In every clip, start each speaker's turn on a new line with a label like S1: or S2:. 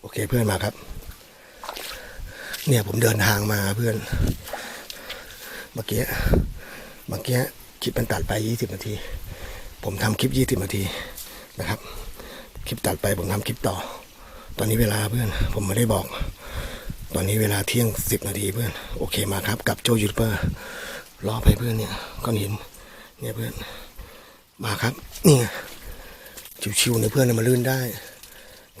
S1: โอเคเพื่อนมาครับ เนี่ยผมเดินทางมาเพื่อน เมื่อกี้เมื่อกี้คลิปมันตัดไปยี่สิบนาที ผมทำคลิปยี่สิบนาทีนะครับ คลิปตัดไปผมทำคลิปต่อ ตอนนี้เวลาเพื่อน ผมไม่ได้บอก ตอนนี้เวลาเที่ยงสิบนาทีเพื่อน โอเคมาครับ กับโจยูทูบเบอร์รอไปเพื่อนเนี่ยก้อนหินเนี่ยเพื่อน มาครับ นี่ชิวๆเนี่ยเพื่อนมาลื่นได้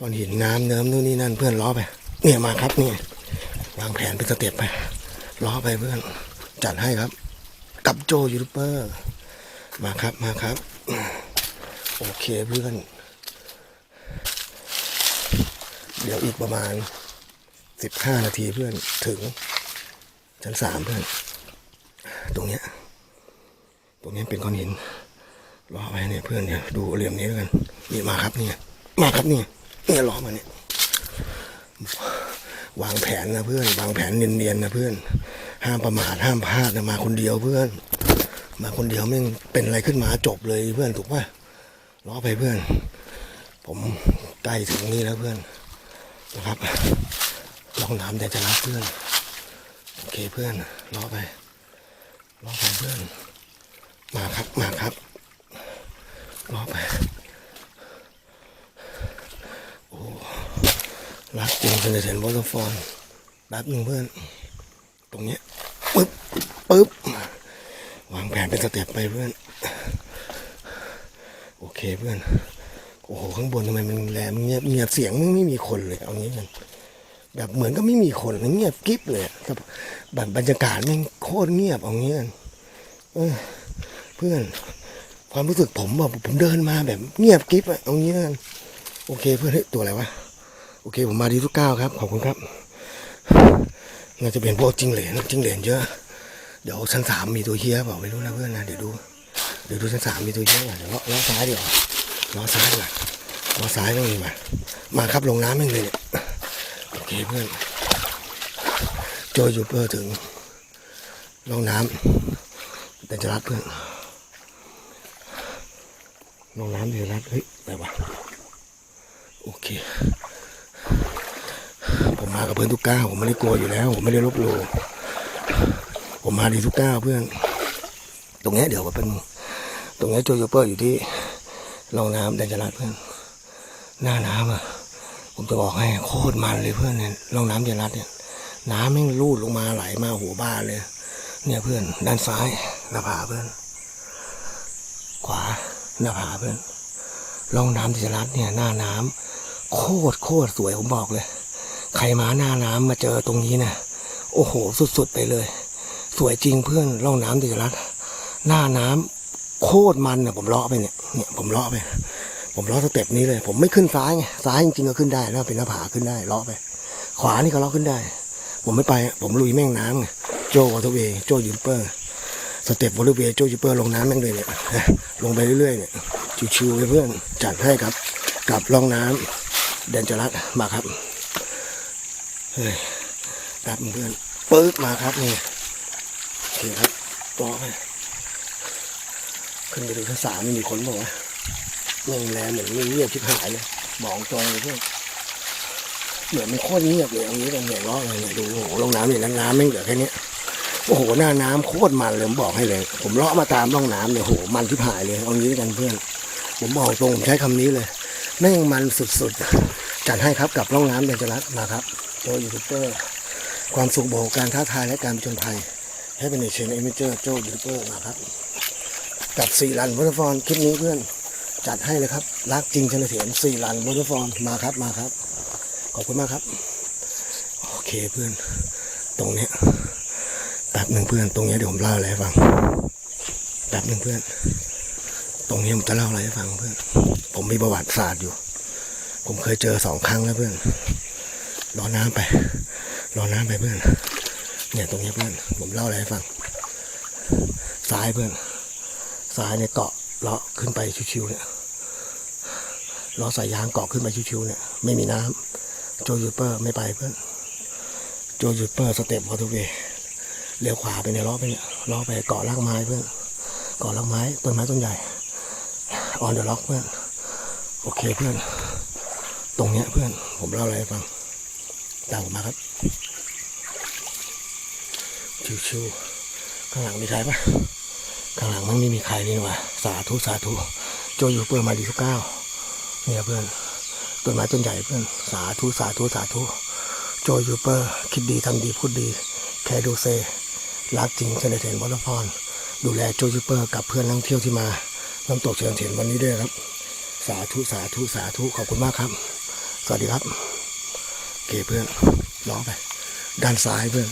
S1: ก้อนหินน้ำเนิ้มนู่นนี่นั่นเพื่อนล้อไป เนี่ยมาครับเนี่ยวางแผนเป็นสเต็ปไปล้อไปเพื่อน จัดให้ครับ กับโจยูทูบเบอร์มาครับมาครับ โอเคเพื่อน เดี๋ยวอีกประมาณสิบห้านาทีเพื่อนถึง ชั้นสามเพื่อน ตรงเนี้ย ตรงนี้เป็นก้อนหินรอไว้เนี่ยเพื่อนเนี่ยดูเหลี่ยมนี้แล้วกันนี่มาครับเนี่ยมาครับเนี่ย เนี่ยล้อมาเนี่ยวางแผนนะเพื่อน วางแผนเนียนๆนะเพื่อน ห้ามประมาทห้ามพลาดนะมาคนเดียวเพื่อน มาคนเดียวไม่งเป็นอะไรขึ้นมาจบเลยเพื่อนถูกป่ะล้อไปเพื่อน ผมใกล้ถึงนี่แล้วเพื่อนนะครับลองน้ำแต่จะรับเพื่อนโอเคเพื่อนล้อไปล้อไปเพื่อน มาครับมาครับล้อไป โอ้ รักจริงจนจะเห็นวอเตอร์ฟอลแป๊บหนึ่งเพื่อน ตรงเนี้ยปึ๊บปึ๊บ วางแผนเป็นสเต็ปไปเพื่อน โอเคเพื่อน โอ้โห ข้างบนทำไมมันแรงเงียบเงียบเสียงไม่ไม่มีคนเลย เอางี้กันแบบเหมือนก็ไม่มีคนเงียบกริบเลยแบบแบบบรรยากาศมันโคตรเงียบเอางี้กันเออเพื่อน ความรู้สึกผมแบบผมเดินมาแบบเงียบกริบอะเอางี้กันโอเคเพื่อนเฮ้ยตัวอะไรวะ อเคผมมาดีทุกก้าวครับ ขอบคุณครับ น่าจะเป็นพวกจิงเหลนจิงเหลนเยอะ เดี๋ยวชั้นสามมีตัวเฮียเปล่าไม่รู้นะเพื่อนนะเดี๋ยวดูเดี๋ยวดูชั้นสามมีตัวเฮียก่อนเดี๋ยวเลาะซ้ายเดี๋ยวเลาะซ้ายก่อนเลาะซ้ายไม่มีมามาครับลงน้ำเองเลยเนี่ยโอเคเพื่อนโจยยูเปอร์ถึงลงน้ำแต่จะรัดเพื่อนลงน้ำเดี๋ยวรัดเฮ้ยอะไรวะโอเค กับเพื่อนทุกก้าวผมไม่ได้กลัวอยู่แล้ว ผมไม่ได้ลบหลู่ผมมาดีทุกก้าวเพื่อน ตรงนี้เดี๋ยวก็เป็น ตรงนี้โจโยเปอร์อยู่ที่รองน้ำแดนจรัสเพื่อน หน้าน้ำอะ ผมจะบอกให้โคตรมันเลยเพื่อนเนี่ยรองน้ำแดนจรัสเนี่ย น้ำแม่งรูดลงมาไหลมาหัวบ้านเลย เนี่ยเพื่อน ด้านซ้ายหน้าผาเพื่อน ขวาหน้าผาเพื่อนร่องน้ำแดนจรัสเนี่ย หน้าน้ำโคตรโคตรสวยผมบอกเลย ใครมาหน้าน้ำมาเจอตรงนี้นะโอ้โห สุดๆไปเลย สวยจริงเพื่อนร่องน้ำดิรัตหน้าน้ำโคตรมันเนี่ยผมเลาะไปเนี่ยเนี่ยผมเลาะไป ผมเลาะสเต็ปนี้เลย ผมไม่ขึ้นซ้ายไงซ้ายจริงๆก็ขึ้นได้แล้วเป็นหน้าผาขึ้นได้เลาะไป ขวานี่ก็เลาะขึ้นได้ ผมไม่ไป ผมลุยแม่งน้ำไงโจวอเตอร์เวโจยูเปอร์สเต็ปวอเตอร์เวย์โจยูเปอร์ลงน้ำแม่งเลยเนี่ยลงไปเรื่อยๆเนี่ยชิวๆเลยเพื่อนจัดให้ครับ กับร่องน้ำแดนจรัสมาครับ แป๊บเพื่อนปึ๊บมาครับนี่โอเคครับต่อไปขึ้นไปดูชั้นสามไม่มีคนบอกว่าเงียบแลเหมือนเงียบชิบหายเลยบอกตรงเลยเพื่อนเหมือนมันโคตรเงียบเลยเอางี้กันเนี่ยล้อเลยดูโอ้โหลงน้ำเนี่ยน้ำไม่เหลือแค่นี้โอ้โหหน้าน้ำโคตรมันเลยผมบอกให้เลย ผมเลาะมาตามร่องน้ำเนี่ยโอ้โหมันชิบหายเลยเอางี้กันเพื่อน ผมบอกตรงผมใช้คำนี้เลยแม่งมันสุดๆจัดให้ครับกับร่องน้ำเบญจรัตน์มาครับ โจยูทูบเบอร์ความสุขโบกการท้าทายและการผจญภัย ให้เป็นเชนเอเมเจอร์โจยูทูบเบอร์มาครับกับสี่ลันวอเตอร์ฟอนคลิปนี้เพื่อนจัดให้เลยครับ รักจริงเฉยเถียนสี่ลันวอเตอร์ฟอนมาครับมาครับ ขอบคุณมากครับ โอเคเพื่อน ตรงเนี้ยแป๊บหนึ่งเพื่อน ตรงเนี้ยเดี๋ยวผมเล่าอะไรให้ฟังแป๊บหนึ่งเพื่อน ตรงนี้ผมจะเล่าอะไรให้ฟังเพื่อน ผมมีประวัติศาสตร์อยู่ ผมเคยเจอสองครั้งแล้วเพื่อน รอน้ำไป รอน้ำไปเพื่อน เนี่ยตรงนี้เพื่อน ผมเล่าอะไรให้ฟัง ซ้ายเพื่อน ซ้ายเนี่ยเกาะเลาะขึ้นไปชิวๆเนี่ยลาะสายยางเกาะขึ้นไปชิวๆเนี่ย ไม่มีน้ำโจยูเปอร์ไม่ไปเพื่อน โจยูเปอร์สเต็ปวอเตอร์เวย์เลี้ยวขวาไปเนี่ยลาะไปเนี่ยลาะไปเกาะรากไม้เพื่อน เกาะรากไม้ต้นไม้ต้นใหญ่ ออนเดอะล็อกเพื่อน โอเคเพื่อน ตรงเนี้ยเพื่อน ผมเล่าอะไรให้ฟัง ตามมาครับ ชิวๆข้างหลังมีใครปะข้างหลังมันไม่มีใครนี่หว่าสาธุสาธุโจอยู่เพื่อมาดีทุกก้าวเนี่ยเพื่อนต้นไม้ต้นใหญ่เพื่อนสาธุสาธุสาธุโจยูเปอร์คิดดีทำดีพูดดีแค่ดูเซรักจริงเฉลิมเทนวอลพรดูแลโจยูเปอร์กับเพื่อนนักท่องเที่ยวที่มาน้ำตกเฉลิมเทนวันนี้ด้วยครับ สาธุสาธุสาธุขอบคุณมากครับ สวัสดีครับ เคเพื่อนล้อไป ด้านซ้ายเพื่อน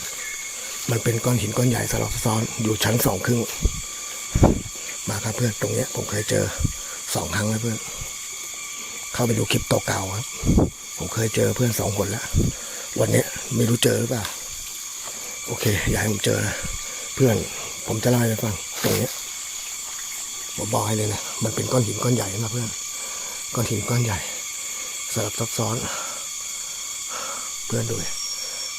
S1: มันเป็นก้อนหินก้อนใหญ่สลับซ้อนอยู่ชั้นสองครึ่ง มาครับเพื่อนตรงเนี้ยผมเคยเจอสองครั้งแล้วเพื่อน เข้าไปดูคลิปเก่าๆครับ ผมเคยเจอเพื่อนสองคนแล้ว วันเนี้ยไม่รู้เจอหรือเปล่า โอเคอย่าให้ผมเจอนะ เพื่อนผมจะเล่าให้ฟังตรงเนี้ยผมบอกให้เลยนะ มันเป็นก้อนหินก้อนใหญ่นะเพื่อน ก้อนหินก้อนใหญ่สลับซับซ้อน เพื่อนด้วย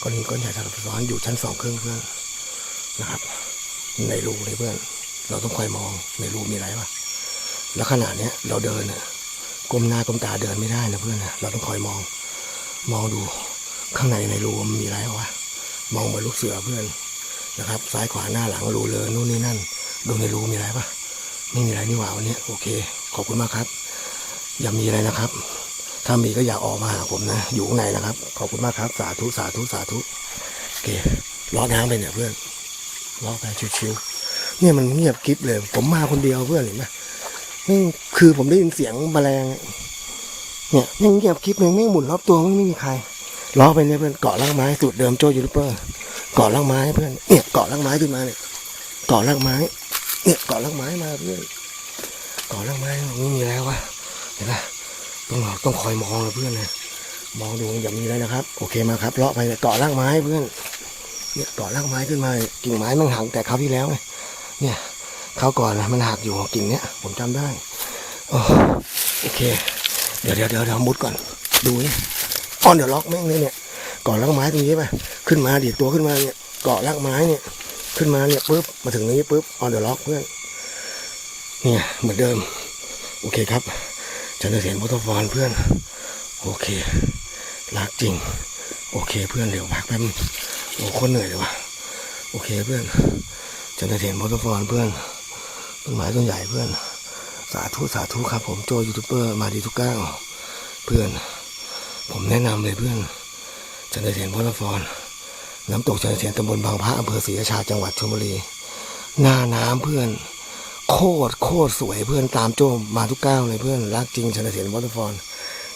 S1: ก้อนก้อนใหญ่สลับซับซ้อนอยู่ชั้นสองครึ่งเพื่อนนะครับ ในรูเลยเพื่อน เราต้องคอยมองในรูมีอะไรวะแล้วขนาดเนี้ยเราเดินเนี่ยก้มหน้าก้มตาเดินไม่ได้นะเพื่อนนะเราต้องคอยมอง มองดูข้างในในรูมันมีอะไรวะมองมือนลูกเสือเพื่อนนะครับ ซ้ายขวาหน้าหลังรูเลยนู่นนี่นั่น ดูในรูมีอะไรปะไม่มีอะไรนี่หว่าวันนี้โอเค ขอบคุณมากครับ อย่ามีอะไรนะครับ ถ้ามีก็อย่าออกมาหาผมนะ อยู่ข้างในนะครับ ขอบคุณมากครับ สาธุ สาธุ สาธุโอเคล้อน้ำไปเนี่ยเพื่อนล้อไปชิวๆเนี่ยมันเงียบกริบเลย ผมมาคนเดียวเพื่อนเห็นไหมนี่คือผมได้ยินเสียงแมลง เนี่ยยังเงียบกริบเลยไม่หมุนรอบตัวไม่มีใครล้อไปเนี่ยเพื่อนเกาะล่างไม้สูตรเดิมโจยูทูบเปอร์เกาะล่างไม้เพื่อนเนี่ยเกาะล่างไม้ขึ้นมาเนี่ยเกาะล่างไม้ เนี่ยเกาะล่างไม้มาเพื่อนเกาะล่างไม้ไม่มีแล้ววะเห็นปะ ต้องต้องคอยมองนะเพื่อนนะมองดูอย่ามีอะไรนะครับ โอเคมาครับเลาะไปเกาะรากไม้เพื่อน เนี่ยเกาะรากไม้ขึ้นมากิ่งไม้มันหักแต่คราวที่แล้วไงเนี่ยคราก่อนนะมันหักอยู่กิ่งเนี้ยผมจำได้โอเค เดี๋ยวเดี๋ยวเดี๋ยวเดี๋ยวมุดก่อน ดูนี่อ้อนเดี๋ยวล็อกแม่งเลยเนี่ยเกาะรากไม้ตรงนี้ไปขึ้นมาดีดตัวขึ้นมาเนี่ยเกาะรากไม้เนี่ย ขึ้นมาเนี่ยปุ๊บมาถึงนี้ปุ๊บออนเดอร์ล็อกเพื่อนเนี่ยเหมือนเดิม โอเคครับ ฉันจะเห็นพุทธฟอนเพื่อน โอเครักจริง โอเคเพื่อนเดี๋ยวพักแป๊บโอ้คนเหนื่อยเลยวะโอเคเพื่อนฉันจะเห็นพุทธฟอนเพื่อนต้นไม้ต้นใหญ่เพื่อน สาธุสาธุครับ ผมโจยูทูบเบอร์มาดีทุกก้าวเพื่อน ผมแนะนำเลยเพื่อนฉันจะเห็นพุทธฟอนน้ำตกฉันจะเห็นตำบลบางพระอำเภอศรีราชาจังหวัดชลบุรี หน้าน้ำเพื่อน โคตรโคตรสวยเพื่อนตามโจมมาทุกก้าวเลยเพื่อนรักจริงชนเถียนวอเตอร์ฟอน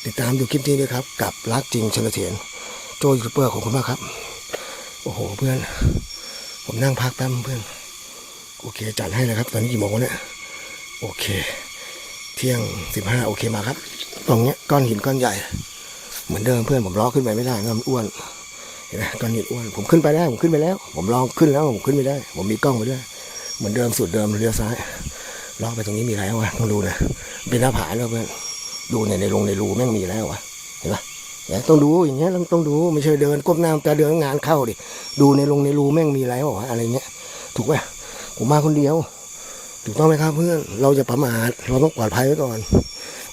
S1: ติดตามดูคลิปนี้ด้วยครับ กับรักจริงชนเถียนโจยูทูบเบอร์ของคุณมากครับ โอ้โหเพื่อน ผมนั่งพักแป๊บเพื่อน โอเคจัดให้เลยครับ ตอนนี้กี่โมงเนี่ยโอเค เที่ยงสิบห้าโอเคมาครับ ตรงเนี้ยก้อนหินก้อนใหญ่ เหมือนเดิมเพื่อนผมล้อขึ้นไปไม่ได้นะมันอ้วนเห็นไหมก้อนหินอ้วนผมขึ้นไปได้ผมขึ้นไปแล้ว ผมลองขึ้นแล้วผมขึ้นไม่ได้ ผมมีกล้องไปด้วย เหมือนเดิมสุดเดิมเลี้ยวซ้ายลอกไปตรงนี้มีอะไรวะต้องดูนะเป็นหน้าผาแล้วเพื่อนดูในในลงในรูแม่งมีแล้ววะเห็นปะเนี่ยต้องดูอย่างเงี้ยต้องต้องดูไม่ใช่เดินก้มหน้าแต่เดินงานเข้าดิดูในลงในรูแม่งมีอะไรวะอะไรเงี้ย ถูกป่ะผมมาคนเดียว ถูกต้องไหมครับเพื่อนเราจะประมาทเราต้องปลอดภัยไว้ก่อน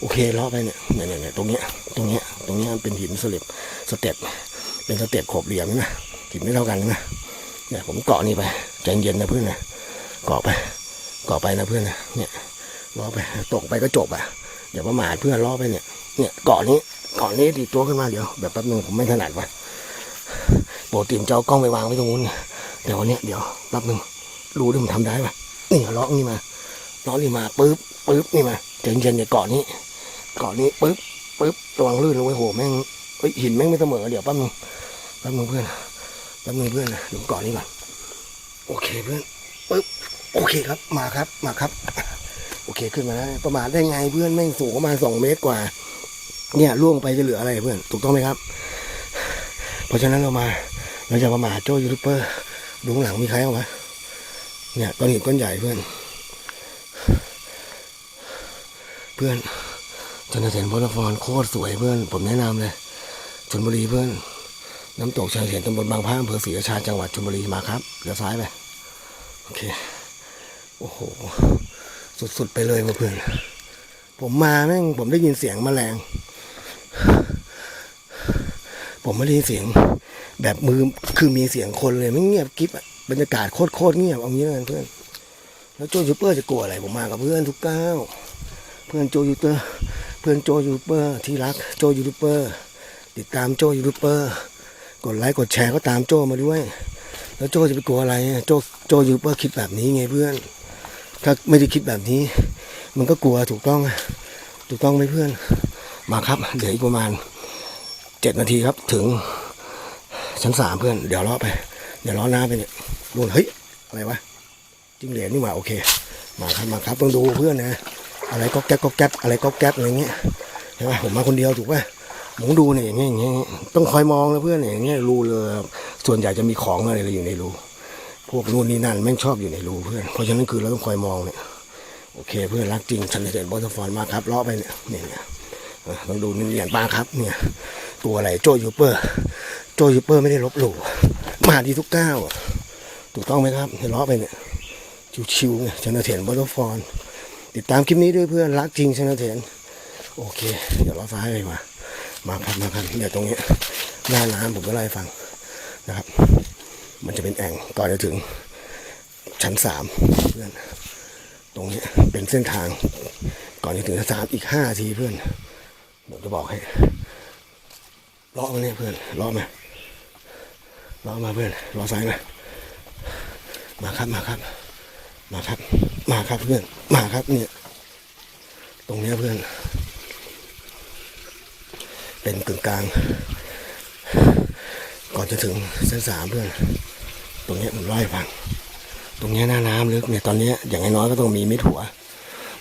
S1: โอเคลาะไปเนี่ยเนี่ยเนี่ยเนี่ยตรงเนี้ยตรงเนี้ยตรงเนี้ยเป็นหินสลิปสเต็ปเป็นสเต็ปขบเหลี่ยมนะหินไม่เท่ากันนะเนี่ยผมเกาะนี่ไปใจเย็นนะเพื่อนนะ เกาะไปเกาะไปนะเพื่อนนะเนี่ยล้อไปตกไปก็จบอะอย่าประมาทเพื่อนล้อไปเนี่ยเนี่ยเกาะนี้เกาะนี้ดีตัวขึ้นมาเดี๋ยวแบบแป๊บนึงผมไม่ถนัดว่ะโปรตีมจะเอากล้องไปวางไว้ตรงนู้นเดี๋ยววันเนี้ยเดี๋ยวแป๊บนึงรู้ดิมันทำได้ปะนี่ล้อนี่มาล้อนี่มาปึ๊บปึ๊บนี่มาเย็นเย็นๆเนี่ยเกาะนี้เกาะนี้ปึ๊บปึ๊บระวังลื่นลงไปโหแม่งเฮ้ยหินแม่งไม่เสมอเดี๋ยวแป๊บนึงแป๊บนึงเพื่อนแป๊บนึงเพื่อนเดี๋ยวเกาะนี้ก่อนโอเคเพื่อน ปึ๊บโอเคครับมาครับมาครับ โอเคขึ้นมาแล้วประมาทได้ไงเพื่อนแม่งสูงประมาณสองเมตรกว่า เนี่ยล่วงไปจะเหลืออะไรเพื่อนถูกต้องไหมครับ เพราะฉะนั้นเรามาเราจะประมาทโจ้ยูทูบเบอร์ดูข้างหลังมีใครเอามาเนี่ยก้อนหินก้อนใหญ่เพื่อน เพื่อนชนเห็นพลฟอนโคตรสวยเพื่อน ผมแนะนำเลยชนบุรีเพื่อน น้ำตกชนเห็นตำบลบางพระอำเภอศรีราชาจังหวัดชลบุรีมาครับเลี้ยวซ้ายไป โอเค โอ้โห สุดๆไปเลยเพื่อนผมมาแม่งผมได้ยินเสียงแมลง ผมไม่ได้ยินเสียง แบบมือคือมีเสียงคนเลยไม่เงียบกิ๊บอะบรรยากาศโคตรโคตรเงียบเอางี้แล้วกันเพื่อน แล้วโจยูเปอร์จะกลัวอะไร ผมมากับเพื่อนทุกก้าวเพื่อนโจยูเปอร์เพื่อนโจยูเปอร์ที่รักโจยูเปอร์ติดตามโจยูเปอร์ กดไลค์กดแชร์ก็ตามโจมาด้วย แล้วโจจะไปกลัวอะไร โจโจอยูเปอร์คิดแบบนี้ไงเพื่อน ถ้าไม่ได้คิดแบบนี้ มันก็กลัวถูกต้องอะถูกต้องไหมเพื่อน มาครับ เดี๋ยวอีกประมาณเจ็ดนาทีครับถึงชั้นสามเพื่อน เดี๋ยวล้อไป เดี๋ยวล้อหน้าไปเนี่ยดูเฮ้ย อะไรวะจิ้งเหลนนี่หว่าโอเค มาครับมาครับต้องดูเพื่อนนะ อะไรก็แก๊บก็แก๊บอะไรก็แก๊บอะไรเงี้ยใช่ไหมผมมาคนเดียวถูกป่ะ ผมดูเนี่ยอย่างเงี้ยอย่างเงี้ยต้องคอยมองนะเพื่อนอย่างเงี้ยรูเลยส่วนใหญ่จะมีของอะไรอยู่ในรูพวกนู่นนี่นั่นแม่งชอบอยู่ในรูเพื่อนเพราะฉะนั้นคือเราต้องคอยมองเนี่ยโอเคเพื่อนรักจริงชันเด่นบอสฟอนมาครับล้อไปเนี่ยเนี่ยเนี่ยเออต้องดูนี่เหรียญปลาครับเนี่ย ตัวอะไรโจยูเปอร์ โจยูเปอร์ไม่ได้ลบหลู่มาดีทุกก้าวถูกต้องไหมครับเล้อไปเนี่ยชิวๆไงชนะเถนบอลฟอนติดตามคลิปนี้ด้วยเพื่อนรักจริงชนะเถนโอเค เดี๋ยวล้อฟ้าไปมา มาครับมาครับเดี๋ยวตรงนี้หน้าน้ำผมก็ไล่าให้ฟังนะครับ มันจะเป็นแอ่งก่อนจะถึงชั้นสามเพื่อนตรงนี้เป็นเส้นทาง ก่อนจะถึงชั้นสามอีกห้าทีเพื่อนเดี๋ยวจะบอกให้ล้อมาเนี่ยเพื่อนล้อมาล้อมาเพื่อนล้อซ้ายมามาครับมาครับมาครับ มาครับเพื่อน มาครับเนี่ย ตรงเนี้ยเพื่อน เป็นกึ่งกลาง ก่อนจะถึงเส้นสามเพื่อน ตรงนี้ยผมเล่าให้ฟัง ตรงนี้หน้าน้ำลึกเนี่ยตอนนี้อย่างน้อยก็ต้องมีม็ดหัว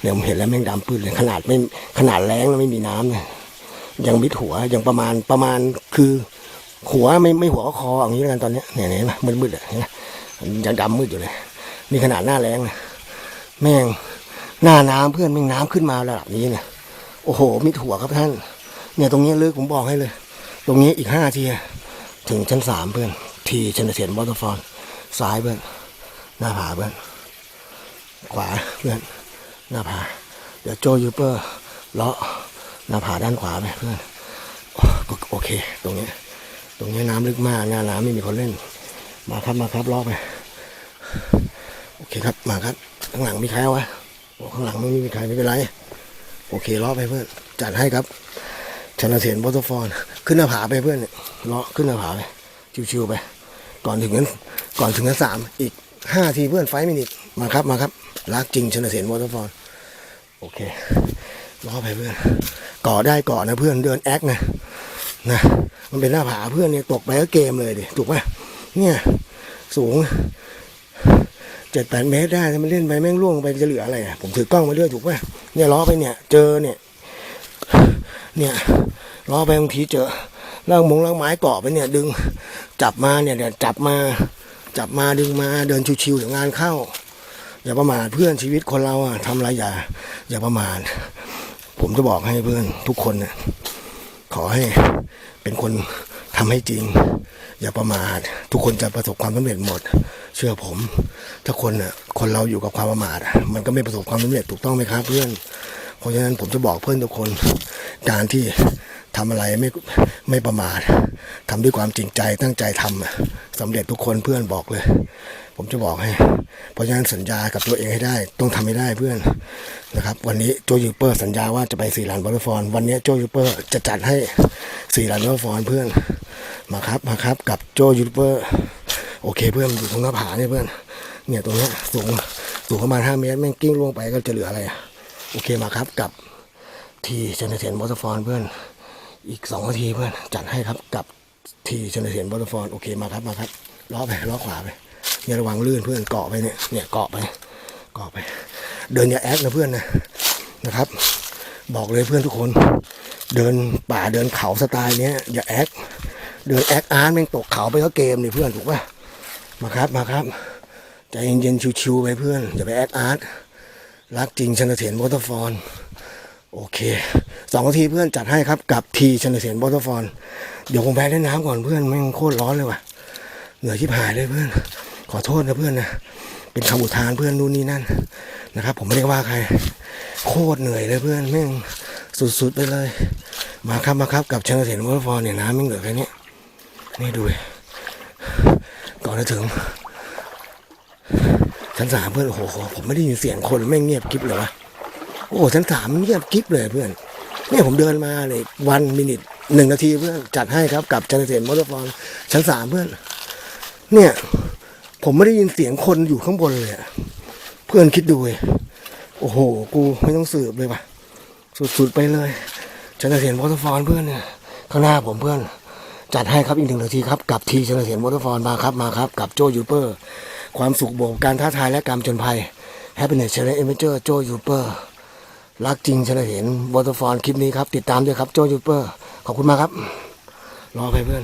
S1: เนี่ยผมเห็นแล้วแม่งดำปื้ดเลยขนาดไม่ขนาดแรงแล้วไม่มีน้ำเนี่ยยังมิดหัวยังประมาณประมาณคือหัวไม่ไม่หัวก็คออย่างนี้แล้วกันตอนนี้เนี่ยเห็นไหมมืดๆอะเห็นไหมยังดำมืดอยู่เลยนี่ขนาดหน้าแรงนะแม่งหน้าน้ำเพื่อนแม่งน้ำขึ้นมาระดับนี้เนี่ยโอ้โหมิดหัวครับท่าน เนี่ยตรงนี้ลึกผมบอกให้เลย ตรงนี้อีกห้าทีถึงชั้นสามเพื่อน ทีชนเสียนวอเตอร์ฟอลซ้ายเพื่อนหน้าผาเพื่อน ขวาเพื่อน หน้าผา เดี๋ยวโจยูเปอร์เลาะหน้าผาด้านขวาไปเพื่อนโอโอเค ตรงนี้ตรงนี้น้ำลึกมากหน้าน้ำไม่มีคนเล่น มาครับมาครับลาะไปโอเคครับมาครับข้างหลังมีใครวะข้างหลังไม่มีใครไม่เป็นไร โอเคลาะไปเพื่อนจัดให้ครับ ชนะเสียนบอสฟอนขึ้นหน้าผาไปเพื่อนเนี่ยลาะขึ้นหน้าผาไปชิวๆไป ก่อนถึงนั้นก่อนถึงนั้นสามอีกห้าทีเพื่อนไฟมินิทมาครับมาครับรักจริงชนะเสียนวอเตอร์ฟอลโอเคล้อไปเพื่อนก่อได้ก่อนะเพื่อนเดินแอคนะนะมันเป็นหน้าผาเพื่อนเนี่ยตกไปก็เกมเลยดิถูกป่ะเนี่ยสูงเจ็ดแปดเมตรได้ถ้ามันเล่นไปแม่งล่วงไปจะเหลืออะไรอะผมถือกล้องมาด้วยถูกป่ะเนี่ยล้อไปเนี่ยเจอเนี่ย เนี่ยล้อไปบางทีเจอล่างมงล่างไม้เกาะไปเนี่ย ดึงจับมาเนี่ยเดี๋ยวจับมาจับมาดึงมาเดินชิวๆเดี๋ยวงานเข้า อย่าประมาทเพื่อนชีวิตคนเราอะทำอะไรอย่าอย่าประมาทผมจะบอกให้เพื่อนทุกคนเนี่ยขอให้เป็นคนทำให้จริง อย่าประมาททุกคนจะประสบความสำเร็จหมด เชื่อผม ถ้าคนน่ะคนเราอยู่กับความประมาทมันก็ไม่ประสบความสำเร็จถูกต้องไหมครับเพื่อน เพราะฉะนั้นผมจะบอกเพื่อนทุกคน การที่ทำอะไรไม่ไม่ประมาททำด้วยความจริงใจตั้งใจทำสำเร็จทุกคนเพื่อนบอกเลย ผมจะบอกให้ เพราะฉะนั้นสัญญากับตัวเองให้ได้ ต้องทำให้ได้เพื่อนนะครับ วันนี้โจยูเปอร์สัญญาว่าจะไปสี่ลานบอลฟอนวันนี้โจยูเปอร์จะจัดให้สี่ลานบอลฟอนเพื่อนมาครับมาครับกับโจยูเปอร์โอเคเพื่อนอยู่ตรงหน้าผาเนี่ยเพื่อนเนี่ยตรงนี้สูงสูงประมาณห้าเมตรแม่งกิ้งลงไปก็จะเหลืออะไรอะ โอเคมาครับกับทีชนเทียนบอสฟอนเพื่อนอีกสองนาทีเพื่อนจัดให้ครับกับทีชนเทียนบอสฟอนโอเคมาครับมาครับล้อไปล้อขวาไปเนี่ยระวังลื่นเพื่อนเกาะไปเนี่ยเนี่ยเกาะไปเกาะไป เดินอย่าแอคนะเพื่อนนะนะครับ บอกเลยเพื่อนทุกคน เดินป่าเดินเขาสไตล์เนี้ยอย่าแอคเดินแอคอาร์ตแม่งตกเขาไปก็เกมนี่เพื่อนถูกป่ะมาครับมาครับใจเย็นๆชิวๆไปเพื่อนอย่าไปแอคอาร์ต รักจริงชนเทียนบอสฟอนโอเคสองนาทีเพื่อนจัดให้ครับกับทีชนเสียนบอตฟอนเดี๋ยวผมแพ้เล่นน้ำก่อนเพื่อนแม่งโคตรร้อนเลยว่ะเหนื่อยชิบหายเลยเพื่อน ขอโทษนะเพื่อนนะเป็นคำอุทานเพื่อนนู่นนี่นั่นนะครับ ผมไม่ได้ว่าใคร โคตรเหนื่อยเลยเพื่อนแม่งสุดๆไปเลย มาครับมาครับกับชนเสียนบอตฟอนเนี่ยน้ำไม่งเหลือแค่เนี้ยนี่ดูก่อนจะถึง ชั้นสามเพื่อนโอ้โหผมไม่ได้ยินเสียงคนไม่งเงียบกิ๊บเลยวะโอ้โหชั้นสามเงียบกิ๊บเลยเพื่อนเนี่ยผมเดินมาเลยวันมินิทหนึ่งนาทีเพื่อนจัดให้ครับกับจันเสนมอเตอร์ฟอนชั้นสามเพื่อน เนี่ย ผมไม่ได้ยินเสียงคนอยู่ข้างบนเลยเพื่อนคิดดูเลยโอ้โห กูไม่ต้องสืบเลยว่ะ สุดๆไปเลยจันเสนมอเตอร์ฟอนเพื่อนเนี่ยข้างหน้าผมเพื่อน จัดให้ครับอีกหนึ่งนาทีครับกับทีจันเสนมอเตอร์ฟอนมาครับมาครับ กับโจยูเปอร์ ความสุขบวกการท้าทายและการจนภัย Happiness Challenge Adventure โจยูเปอร์รักจริงฉันเห็นวอเตอร์ฟอนคลิปนี้ครับ ติดตามด้วยครับโจยูเปอร์ขอบคุณมากครับ รอไปเพื่อน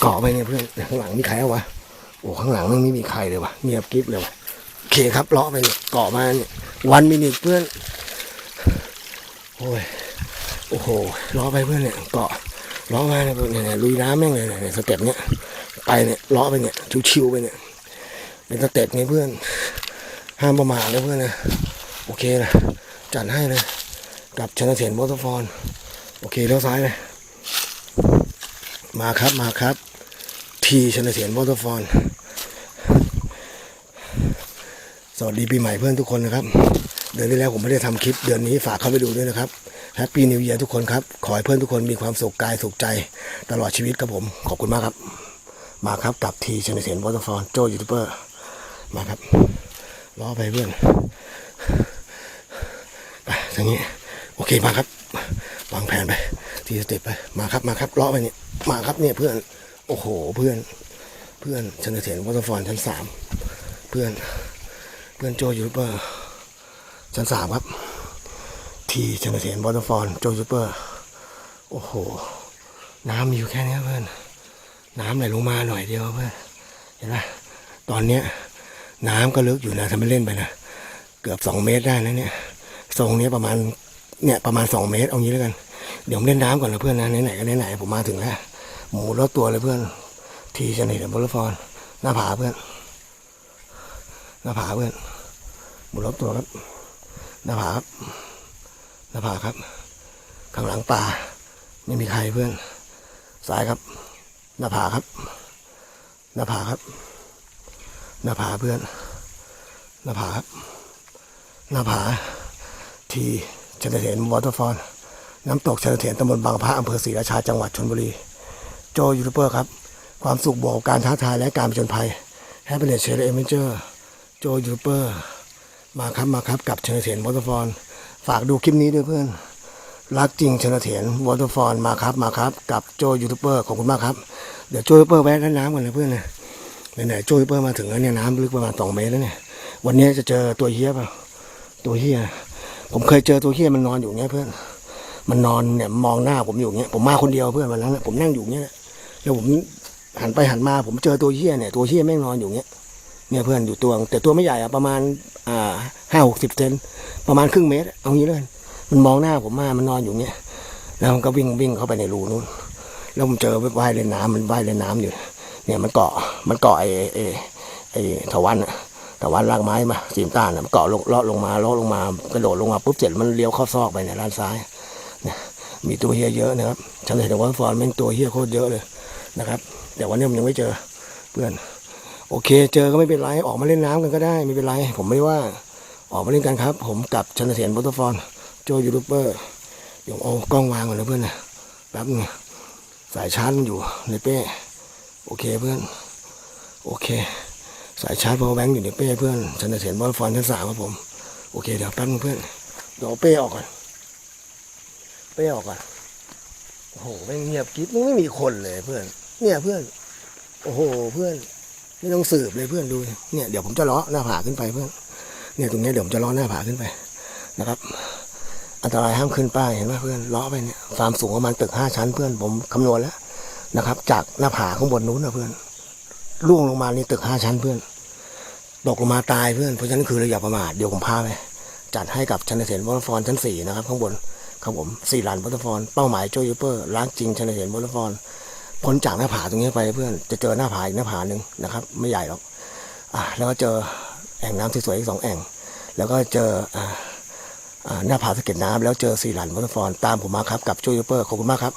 S1: เกาะไปเนี่ยเพื่อนข้างหลังมีใครเอาวะโอ้ข้างหลังมันไม่มีใครเลยวะเงียบกริฟเลยวะโอเคครับเลาะไปเนี่ยเกาะมาเนี่ยวันมินิเพื่อนโอ้ยโอ้โหล้อไปเพื่อนเนี่ยเกาะล้อมาเนี่ยเนี่ยลุยน้ำแม่งเลยเนี่ยเนี่ยสเต็ปเนี่ยไปเนี่ยล้อไปเนี่ยชิวๆไปเนี่ย เป็นสเต็ปไงเพื่อน ห้ามประมาทเลยเพื่อนนะโอเคนะจัดให้เลยกับชนะเสนมอเตอร์ฟอนโอเคเลี้ยวซ้ายเลยมาครับมาครับ ทีชนะเสนมอเตอร์ฟอนสวัสดีปีใหม่เพื่อนทุกคนนะครับ เดือนที่แล้วผมไม่ได้ทำคลิป เดือนนี้ฝากเข้าไปดูด้วยนะครับแฮปปี้นิว e ย r ทุกคนครับ ขอให้เพื่อนทุกคนมีความสุขกายสุขใจ ตลอดชีวิตครับผม ขอบคุณมากครับ มาครับกับทีชนเสียนวอเตอร์ฟอนโจยูทูบเบอร์ มาครับล้อไปเพื่อนไปทางนี้ โอเคมาครับวางแผนไป ทีสเต็ปไปมาครับมาครับล้อไปเนี่ยมาครับเนี่ยเพื่อน โอ้โหเพื่อน เพื่อนชนเสียนวอเตอร์ฟอนชั้นสามเพื่อน เพื่อนโจยูทูบเบอร์ชั้นสามครับ ทีชนเสียนวอเตอร์ฟอนโจยูทูบเบอร์โอ้โห น้ำมีอยู่แค่นี้เพื่อน น้ำไหลลงมาหน่อยเดียวเพื่อน เห็นไหมตอนเนี้ย น้ำก็ลึกอยู่นะทำไมเล่นไปนะเกือบสองเมตรได้นะเนี่ยทรงนี้ประมาณเนี่ยประมาณสองเมตรเอางี้แล้วกันเดี๋ยวผมเล่นน้ำก่อนนะเพื่อนนะไหนๆก็ไหนๆผมมาถึงแล้วหมูรถตัวเลยเพื่อน ทีชนิดบอลฟอนหน้าผาเพื่อน หน้าผาเพื่อน หมูรถตัวครับ หน้าผาครับหน้าผาครับ ข้างหลังป่าไม่มีใครเพื่อนซ้ายครับ หน้าผาครับ หน้าผาครับ หน้าผาเพื่อน หน้าผาครับหน้าผา ที่ชนเถนวอเตอร์ฟอนน้ำตกชนเถนตำบลบางพระอำเภอศรีราชาจังหวัดชลบุรี โจยูทูบเบอร์ครับ ความสุขบวกการท้าทายและการผจญภัยแฮปปี้เนสเชอร์เอเมเจอร์โจยูทูบเบอร์มาครับมาครับกับชนเถนวอเตอร์ฟอนฝากดูคลิปนี้ด้วยเพื่อนรักจริงชนเถียนวอเตอร์ฟอนมาครับมาครับ กับโจยูทูบเบอร์ขอบคุณมากครับ เดี๋ยวโจยูทูบเบอร์แวะนน้ำกันนะเพื่อนนะ ไหนๆโจยูทูบเบอร์มาถึงแล้วเนี่ยน้ำลึกประมาณสองเมตรแล้วเนี่ย วันนี้จะเจอตัวเฮียเปล่าตัวเฮียผมเคยเจอตัวเฮียมันนอนอยู่เงี้ยเพื่อน มันนอนเนี่ยมองหน้าผมอยู่เงี้ย ผมมาคนเดียวเพื่อนวันนั้นผมนั่งอยู่เงี้ยแล้วผมหันไปหันมา ผมเจอตัวเฮียเนี่ยตัวเฮียแม่งนอนอยู่เงี้ยเนี่ยเพื่อนอยู่ตัวแต่ตัวไม่ใหญ่อะประมาณอ่าห้าหกสิบเซนประมาณครึ่งเมตร เอางี้เลยมันมองหน้าผมมามันนอนอยู่เงี้ยแล้วมันก็วิ่งวิ่งเข้าไปในรูนู้นแล้วผมเจอว่ายเล่นน้ำมันว่ายเล่นน้ำอยู่ เนี่ยมันเกาะมันเกาะไอ้ไอ้ไอ้ถาวันอะถาวันรากไม้มาสีมตาลอะมันเกาะลงเลาะลงมาเลาะลงมากระโดดลงมาปุ๊บเสร็จมันเลี้ยวเข้าซอกไปในด้านซ้ายเนี่ยมีตัวเฮียเยอะนะครับฉันเลยแต่ว่าฟอนแม่งตัวเฮียโคตรเยอะเลยนะครับแต่วันนี้ผมยังไม่เจอเพื่อน โอเค เจอก็ไม่เป็นไรออกมาเล่นน้ำกันก็ได้ไม่เป็นไร ผมไม่ว่าออกมาเล่นกันครับ ผมกับชนเสียนบอตฟอนโจยูทูบเบอร์เดี๋ยวเอากล้องวางก่อนนะเพื่อนนะแป๊บนึงสายชาร์จมันอยู่ในเป้ โอเคเพื่อน โอเค สายชาร์จพอแบงค์อยู่ในเป้เพื่อนฉันจะเห็นบอลฟอนชั้นสามครับผม โอเคเดี๋ยวแป๊บนึงเพื่อน เดี๋ยวเอาเป้ออกก่อน เป้ออกก่อน โอ้โหไม่เงียบกิ๊บไม่มีคนเลยเพื่อน เนี่ยเพื่อน โอ้โหเพื่อน ไม่ต้องสืบเลยเพื่อนดู เนี่ยเดี๋ยวผมจะลาะหน้าผาขึ้นไปเพื่อน เนี่ยตรงนี้เดี๋ยวผมจะลาะหน้าผาขึ้นไปนะครับอันตรายห้ามขึ้นป้ายเห็นไหมเพื่อนล้อไปเนี่ยความสูงประมาณตึกห้าชั้นเพื่อนผมคำนวณแล้ว นะครับ จากหน้าผาข้างบนนู้นนะเพื่อนล่วงลงมานี่ตึกห้าชั้นเพื่อนตกลงมาตายเพื่อนเพราะฉะนั้นคือเราอย่าประมาทเดี๋ยวผมพาไปจัดให้กับชันเสนวอเตอร์ฟอนชั้นสี่นะครับข้างบนครับผมสี่ลานวอเตอร์ฟอนเป้าหมายโจยูเปอร์ล้างจริงชันเสนวอเตอร์ฟอนพ้นจากหน้าผาตรงนี้ไปเพื่อนจะเจอหน้าผาอีกหน้าผาหนึ่งนะครับ ไม่ใหญ่หรอกอะแล้วก็เจอแอ่งน้ำสวยๆอีกสองแอ่ง แล้วก็เจออ่าอ่าหน้าผาสะเก็ดน้ำแล้วเจอสี่หลันวอเตอร์ฟอนตามผมมาครับกับโจยูเปอร์ขอบคุณมากครับ